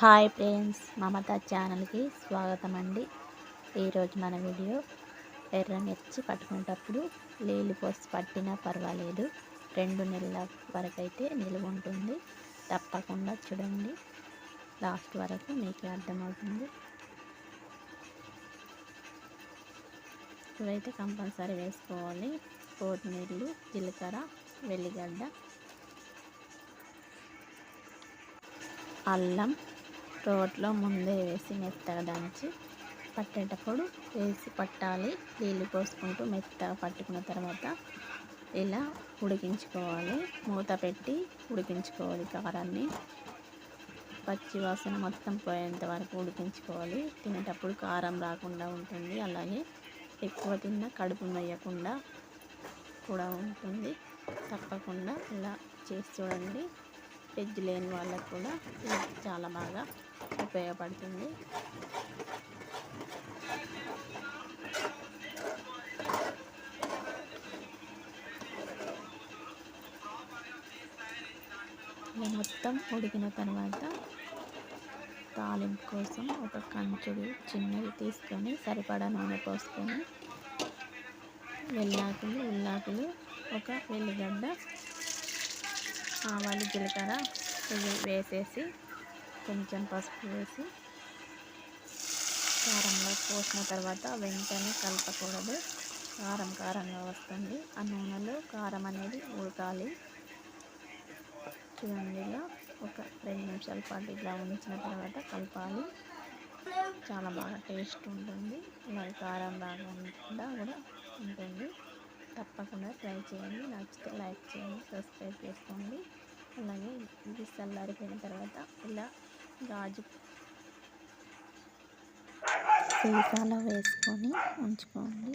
Hi friends మమత ఛానల్కి స్వాగతం అండి ఈరోజు మన వీడియో ఎర్ర మిర్చి పట్టుకునేటప్పుడు నీళ్ళు పోసి పట్టినా పర్వాలేదు. రెండు నెలల వరకైతే నిలువ ఉంటుంది. తప్పకుండా చూడండి. లాస్ట్ వరకు మీకు అర్థమవుతుంది. ఇవైతే కంపల్సరీ వేసుకోవాలి. కోటినీళ్ళు జీలకర్ర వెల్లిగడ్డ అల్లం రోట్లో ముందే వేసి మెత్తగా దంచి పట్టేటప్పుడు వేసి పట్టాలి. నీళ్ళు పోసుకుంటూ మెత్తగా పట్టుకున్న తర్వాత ఇలా ఉడికించుకోవాలి. మూత పెట్టి ఉడికించుకోవాలి కారాన్ని. పచ్చి వాసన మొత్తం పోయేంత వరకు ఉడికించుకోవాలి. తినేటప్పుడు కారం రాకుండా ఉంటుంది. అలాగే ఎక్కువ తిన్న కడుపు నొయ్యకుండా కూడా ఉంటుంది. తప్పకుండా ఇలా చేసి చూడండి. వెజ్ లేని వాళ్ళకు కూడా చాలా బాగా ఉపయోగపడుతుంది. మొత్తం ఉడికిన తర్వాత తాలింపు కోసం ఒక కంచుడు చిన్నది తీసుకొని సరిపడా నూనె పోసుకొని వెల్లాకులు ఉల్లాకులు ఒక వెల్లిగడ్డ ఆవాలు జీలకర్ర ఇవి వేసేసి కొంచెం పసుపు వేసి కారంలో పోసిన తర్వాత వెంటనే కలపకూడదు. కారం కారంగా వస్తుంది. ఆ నూనెలో కారం అనేది ఉడకాలి. చూడండి ఇలా ఒక రెండు నిమిషాల పాటు ఇలా ఉంచిన తర్వాత కలపాలి. చాలా బాగా టేస్ట్ ఉంటుంది. మరి కారం బాగా ఉండకుండా కూడా ఉంటుంది. తప్పకుండా ట్రై చేయండి. నచ్చితే లైక్ చేయండి సబ్స్క్రైబ్ చేసుకోండి. అలాగే ఇది చల్లారిపోయిన తర్వాత ఇలా గాజు సీసాలో వేసుకొని ఉంచుకోండి.